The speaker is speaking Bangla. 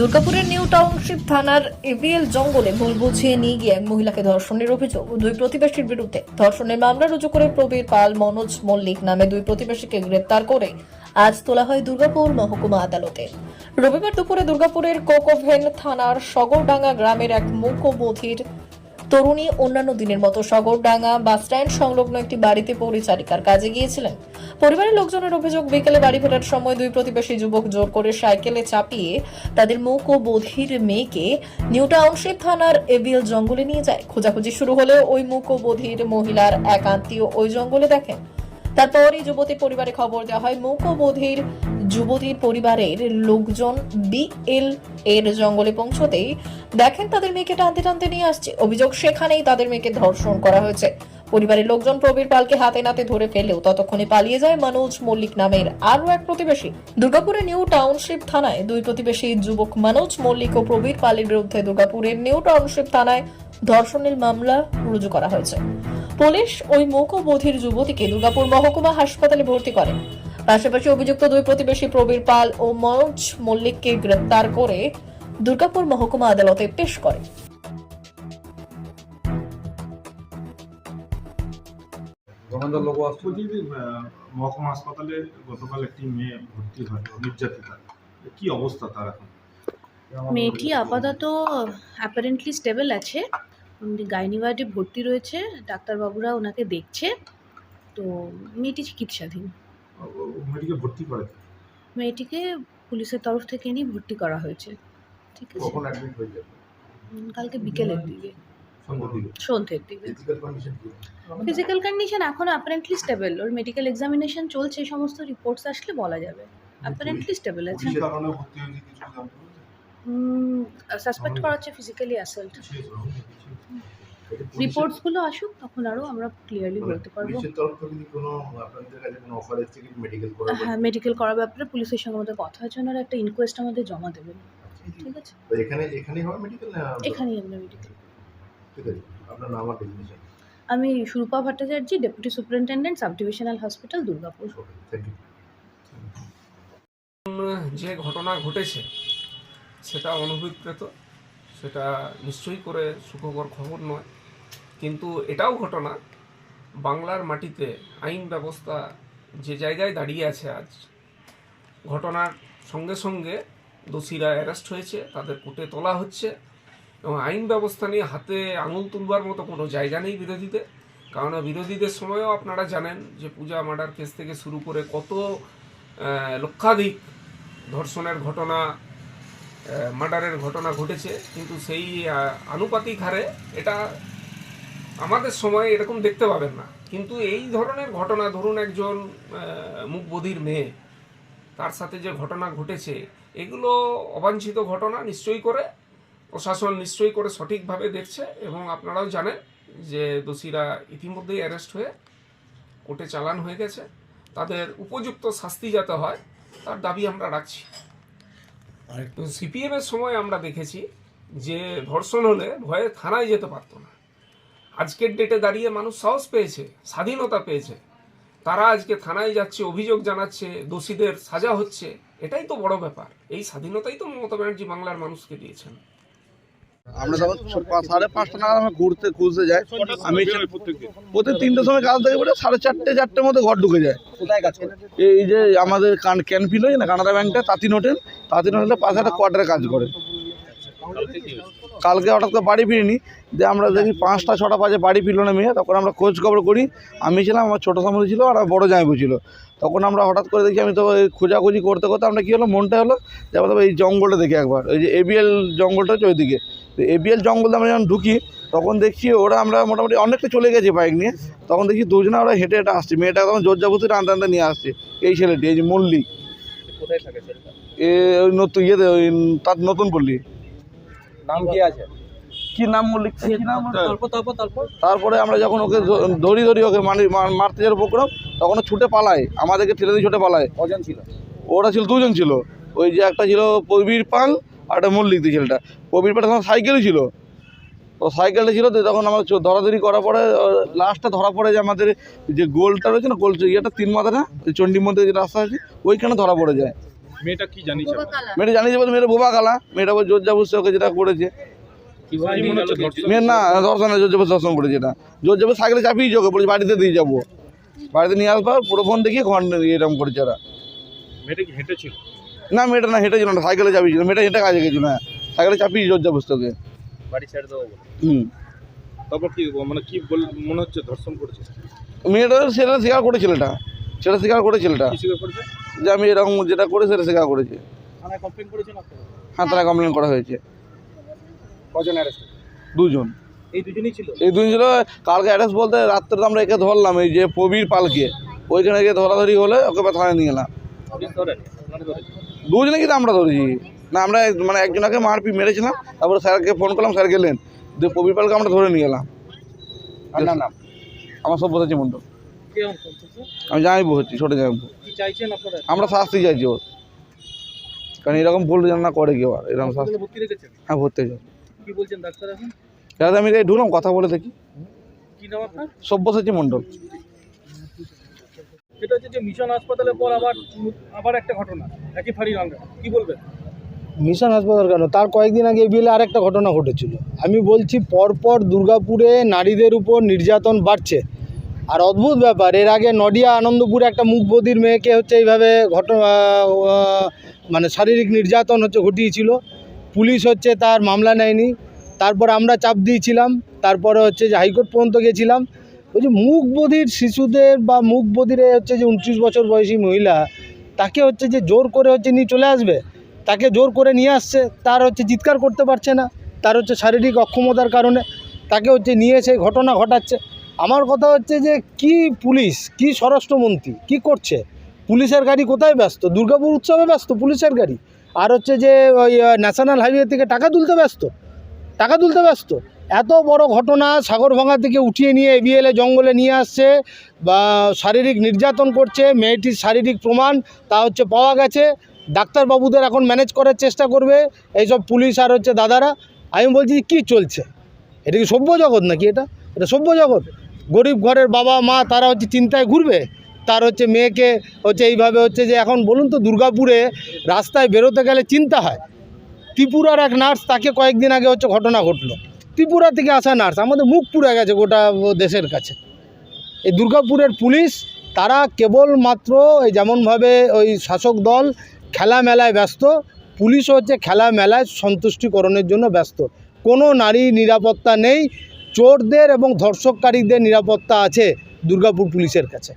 দুর্গাপুরের নিউ টাউনশিপ থানার এবিএল জঙ্গলে ভুল বুঝিয়ে নিয়ে গিয়ে এক মহিলাকে ধর্ষণের অভিযোগ দুই প্রতিবেশীর বিরুদ্ধে। ধর্ষণের মামলা রুজু করে প্রবীর পাল মনোজ মল্লিক নামে দুই প্রতিবেশীকে গ্রেপ্তার করে আজ তোলা হয় দুর্গাপুর মহকুমা আদালতে। রবিবার দুপুরে দুর্গাপুরের কোকোভেন থানার সগরডাঙ্গা গ্রামের এক মুখবধির তরুণী অন্যান্য দিনের মতো সগরডাঙ্গা বাস স্ট্যান্ড সংলগ্ন একটি বাড়িতে পরিচারিকার কাজে গিয়েছিলেন। পরিবারের লোকজনের অভিযোগ, বিকেলে বাড়ি ফেরার সময় দুই প্রতিবেশী যুবক জোর করে সাইকেলে চাপিয়ে তাদের মুখ ও বধির মেয়েকে নিউ টাউনশিপ থানার এবিএল জঙ্গলে নিয়ে যায়। খোঁজাখুঁজি শুরু হলেও ওই মুখ ও বধির মহিলার এক আত্মীয় ওই জঙ্গলে দেখেন। তারপরই যুবতী পরিবারে খবর দেওয়া হয়, মুখ ও বধির যুবতীর পরিবারের লোকজন বিএল এর জঙ্গলে পৌঁছতেই দেখেন তাদের মেয়েকে টানতে টানতে নিয়ে আসছে। অভিযোগ সেখানেই তাদের মেয়েকে ধর্ষণ করা হয়েছে। পরিবারের লোকজন প্রবীর পালকে হাতে নাতে ধরে ফেলেও ততক্ষণে পালিয়ে যায় মনোজ মল্লিক নামের আরও এক প্রতিবেশী। দুর্গাপুরের নিউ টাউনশিপ থানায় দুই প্রতিবেশী যুবক মনোজ মল্লিক ও প্রবীর পালের বিরুদ্ধে দুর্গাপুরের নিউ টাউনশিপ থানায় ধর্ষণের মামলা রুজু করা হয়েছে। পুলিশ ওই মৌকবধির যুবতীকে দুর্গাপুর মহকুমা হাসপাতালে ভর্তি করে। পাশাপাশি অভিযুক্ত দুই প্রতিবেশী প্রবীর পাল ও মনোজ মল্লিককে গ্রেপ্তার করে দুর্গাপুর মহকুমা আদালতে পেশ করে। মহকুমা হাসপাতালে গতকাল একটি মেয়ে ভর্তি হয় নির্যাতিতা কি অবস্থা তার এখন? মেয়েটি আপাতত অ্যাপারেন্টলি স্টেবল আছে। উনি গাইনি ওয়ার্ডে ভর্তি রয়েছে ডাক্তারবাবুরা ওনাকে দেখছে। তো মেয়েটি চিকিৎসাধীন। মেডিকেল ভর্তি করে মেয়েটিকে পুলিশের তরফ থেকে নিয়ে ভর্তি করা হয়েছে। ঠিক আছে? কখন অ্যাডমিট হয়ে যাবে? কালকে বিকেলের দিকে। সন্ধ্যের দিকে। ফিজিক্যাল কন্ডিশন এখন অ্যাপারেন্টলি স্টেবল ওর মেডিকেল এক্সামিনেশন চলছে সমস্ত রিপোর্টস আসলে বলা যাবে। অ্যাপারেন্টলি স্টেবল আছে। সাসপেক্ট করা হচ্ছে ফিজিক্যালি অ্যাসাল্ট রিপোর্টসগুলো আসুক তখন আরও আমরা ক্লিয়ারলি বলতে পারব। পুলিশের তরফ থেকে কোনো আপনাদের কাছে কোনো অফার এসেছে কি মেডিকেল করার হ্যাঁ মেডিকেল করার ব্যাপারে পুলিশের সঙ্গে আমাদের কথা হয়েছে ওনারা একটা ইনকোয়েস্ট আমাদের জমা দেবেন। ঠিক আছে? তো এখানে এখানেই হবে মেডিকেল না এখানেই আমরা মেডিকেল ঠিক আছে আপনার নাম আর ডেজিনেশন আমি Surupa Bhattacharya deputy superintendent sub divisional hospital Durgapur যে ঘটনা ঘটেছে সেটা অনভিপ্রেত সেটা নিশ্চয়ই করে সুখবর খবর নয়। কিন্তু এটাও ঘটনা, বাংলার মাটিতে আইন ব্যবস্থা যে জায়গায় দাঁড়িয়ে আছে আজ, ঘটনার সঙ্গে সঙ্গে দোষীরা অ্যারেস্ট হয়েছে, তাদের কোর্টে তোলা হচ্ছে এবং আইন ব্যবস্থা নিয়ে হাতে আঙুল তুলবার মতো কোনো জায়গা নেই বিরোধীদের। কারণ বিরোধীদের সময়ও আপনারা জানেন যে পূজা মার্ডার কেস থেকে শুরু করে কত লক্ষাধিক ধর্ষণের ঘটনা মার্ডারের ঘটনা ঘটেছে। কিন্তু সেই আনুপাতিক হারে এটা আমাদের সময় এরকম দেখতে পাবেন না। কিন্তু এই ধরনের ঘটনা ধরুন একজন মুখবধির মেয়ে তার সাথে যে ঘটনা ঘটেছে এগুলো অবাঞ্ছিত ঘটনা নিশ্চয়ই করে প্রশাসন নিশ্চয়ই করে সঠিকভাবে দেখছে এবং আপনারাও জানেন যে দোষীরা ইতিমধ্যেই অ্যারেস্ট হয়ে কোর্টে চালান হয়ে গেছে। তাদের উপযুক্ত শাস্তি যাতে হয় তার দাবি আমরা রাখছি। সিপিএমের সময় আমরা দেখেছি যে ধর্ষণ হলে ভয়ে থানায় যেতে পারতো না। আজকের ডেটে দাঁড়িয়ে মানুষ সাহস পেয়েছে স্বাধীনতা পেয়েছে। তারা আজকে থানায় যাচ্ছে অভিযোগ জানাচ্ছে দোষীদের সাজা হচ্ছে এটাই তো বড় ব্যাপার। এই স্বাধীনতাই তো মমতা ব্যানার্জি বাংলার মানুষকে দিয়েছেন। আমরা তখন সাড়ে পাঁচটা নাগাদ আমরা ঘুরতে খুঁজতে যাই। আমি প্রতি তিনটের সময় কাজ থেকে সাড়ে চারটে চারটের মধ্যে ঘর ঢুকে যায়। কোথায় কাজ এই যে আমাদের কান ক্যানফিল হয় না কানাডা ব্যাংকটা তাঁতিন হোটেল তাঁতিন হোটেলের পাশে একটা কোয়ার্টারে কাজ করে। কালকে হঠাৎ করে বাড়ি ফিরিনি যে আমরা দেখি পাঁচটা ছটা বাজে বাড়ি ফিরলো না মেয়ে তখন আমরা খোঁজ খবর করি আমি ছিলাম আমার ছোটো সামনে ছিল আর বড়ো জামাইবু ছিল। তখন আমরা হঠাৎ করে দেখি আমি তো ওই খোঁজাখুঁজি করতে করতে আমরা কী হলো মনটা হলো যে আমরা এই জঙ্গলটা দেখি একবার ওই যে এবিএল জঙ্গলটা হচ্ছে ওইদিকে। তো এবিএল জঙ্গলে আমরা যখন ঢুকি তখন দেখছি ওরা আমরা মোটামুটি অনেকটা চলে গেছি বাইক নিয়ে তখন দেখি দুজনে ওরা হেঁটে হেঁটে আসছে মেয়েটা তখন জোরজাবুতি টানতে টানতে নিয়ে আসছে এই ছেলেটি এই যে মল্লিক কোথায় থাকে ছেলেটা? এ ওই নতুন ইয়েতে ওই তার নতুন পল্লী। নাম কি আছে? কি নাম মল্লিক কি নাম তারপর তারপর তারপর? তারপরে আমরা যখন ওকে ধরি ধরি ওকে মারতে যাওয়ার প্রোগ্রাম তখন ও ছুটে পালায়। আমাদেরকে ঠেলে দিয়ে ছুটে পালায়। কজন ছিল? ওরা ছিল দুজন ছিল। ওই যে একটা ছিল প্রবীর পাল আর একটা মল্লিক দিয়ে ছেলেটা। প্রবীর পাল তখন সাইকেলই ছিল। তো সাইকেলটা ছিল তো তখন আমার চো- ধরাধরি করার পরে লাস্টটা ধরা পড়ে যে আমাদের যে গোলটা রয়েছে না গোল ইয়েটা তিন মাথাটা ওই চণ্ডী মন্দির যে রাস্তা আছে ওইখানে ধরা পড়ে যায়। মেয়েটা কি জানিয়েছে মেয়েটা জানিয়েছে বলতে মেয়েটা বোবা কালা মেয়েটা বল জোর জাবুসে ওকে যেটা করেছে। মনে? মেয়ের না দর্শনে জোর জবর দর্শন করেছে এটা। জোর জবর সাইকেলে চাপিয়েছে ওকে বলেছে বাড়িতে দিয়ে যাব। বাড়িতে নিয়ে আসবার পুরো ফোন দেখিয়ে ঘণ্টা এরকম করেছে ওরা। মেয়েটা কি হেঁটেছিল? না মেয়েটা না হেঁটে ছিল না সাইকেলে চাপিয়েছিল মেয়েটা হেঁটে কাজে গেছিল হ্যাঁ। সাইকেলে চাপিয়ে জোর জবরদস্ত ওকে। বাড়ি ছেড়ে দেবো হুম। তারপর কি মানে কি বল মনে হচ্ছে ধর্ষণ করেছে? মেয়েটা সেটা স্বীকার করে ছেলেটা সেটা স্বীকার করে ছেলেটা করেছে? যে আমি এরকম যেটা করে সেটা স্বীকার করেছে। হ্যাঁ তারা কমপ্লেন করা হয়েছে। দুজন। এই দুজনেই ছিল? এই দুজন ছিল কালকে অ্যাড্রেস বলতে রাত্রে তো আমরা একে ধরলাম এই যে প্রবীর পালকে। ওইখানে গিয়ে ধরাধরি হলে ওকে থানায় নিয়ে গেলাম দুজনে কিন্তু আমরা ধরেছি। না আমরা মানে একজনকে মারপি মেরেছিলাম তারপরে স্যারকে ফোন করলাম স্যার গেলেন দিয়ে প্রবীর পালকে আমরা ধরে নিয়ে গেলাম আমার সব বোঝাচ্ছি মন্ডল? আমি জামাইবু হচ্ছি ছোটো জামাইবু চাইছেন আপনারা? আমরা শাস্তি চাইছি ওর। কারণ এরকম ভুল যেন না করে কেউ আর এরকম শাস্তি। ভর্তি রেখেছেন? হ্যাঁ ভর্তি হয়ে যাও কি বলছেন ডাক্তার এখন? দাদা আমি এই ঢুকলাম কথা বলে দেখি। কি নাম আপনার? সব্যসাচী মণ্ডল। সেটা হচ্ছে যে মিশন হাসপাতালের পর আবার আবার একটা ঘটনা একই কি বলবেন? মিশন হাসপাতাল কেন? তার কয়েকদিন আগে বিলে আরেকটা ঘটনা ঘটেছিল। আমি বলছি পরপর দুর্গাপুরে নারীদের উপর নির্যাতন বাড়ছে। আর অদ্ভুত ব্যাপার, এর আগে নডিয়া আনন্দপুরে একটা মুখবদির মেয়েকে হচ্ছে এইভাবে ঘটনা মানে শারীরিক নির্যাতন হচ্ছে ঘটিয়েছিল। পুলিশ হচ্ছে তার মামলা নেয়নি। তারপর আমরা চাপ দিয়েছিলাম। তারপরে হচ্ছে যে হাইকোর্ট পর্যন্ত গেছিলাম। ওই যে মুখবধির শিশুদের বা মুখবধির হচ্ছে যে উনত্রিশ বছর বয়সী মহিলা, তাকে হচ্ছে যে জোর করে হচ্ছে নিয়ে চলে আসবে, তাকে জোর করে নিয়ে আসছে, তার হচ্ছে চিৎকার করতে পারছে না। তার হচ্ছে শারীরিক অক্ষমতার কারণে তাকে হচ্ছে নিয়ে এসে ঘটনা ঘটাচ্ছে। আমার কথা হচ্ছে যে কি পুলিশ, কি স্বরাষ্ট্রমন্ত্রী, কি করছে? পুলিশের গাড়ি কোথায় ব্যস্ত? দুর্গাপুর উৎসবে ব্যস্ত পুলিশের গাড়ি? আর হচ্ছে যে ওই ন্যাশনাল হাইওয়ে থেকে টাকা তুলতে ব্যস্ত? টাকা তুলতে ব্যস্ত? এত বড় ঘটনা সাগরভাঙা থেকে উঠিয়ে নিয়ে এবিএলে জঙ্গলে নিয়ে আসছে, বা শারীরিক নির্যাতন করছে, মেয়েটির শারীরিক প্রমাণ তা হচ্ছে পাওয়া গেছে। ডাক্তারবাবুদের এখন ম্যানেজ করার চেষ্টা করবে, এইসব পুলিশ আর হচ্ছে দাদারা। আমি বলছি, কি চলছে? এটা কি সভ্য জগৎ নাকি এটা? এটা সভ্য জগৎ। গরিব ঘরের বাবা মা তারা হচ্ছে চিন্তায় ঘুরবে। তার হচ্ছে মেয়েকে হচ্ছে এইভাবে হচ্ছে যে এখন বলুন তো দুর্গাপুরে রাস্তায় বেরোতে গেলে চিন্তা হয়। ত্রিপুরার এক নার্স তাকে কয়েকদিন আগে হচ্ছে ঘটনা ঘটলো। ত্রিপুরা থেকে আসা নার্স, আমাদের মুখ পুড়ে গেছে গোটা দেশের কাছে। এই দুর্গাপুরের পুলিশ, তারা কেবলমাত্র এই যেমনভাবে ওই শাসক দল খেলা মেলায় ব্যস্ত, পুলিশও হচ্ছে খেলা মেলায় সন্তুষ্টিকরণের জন্য ব্যস্ত। কোনো নারী নিরাপত্তা নেই চোরদের এবং ধর্ষককারীদের নিরাপত্তা আছে দুর্গাপুর পুলিশের কাছে।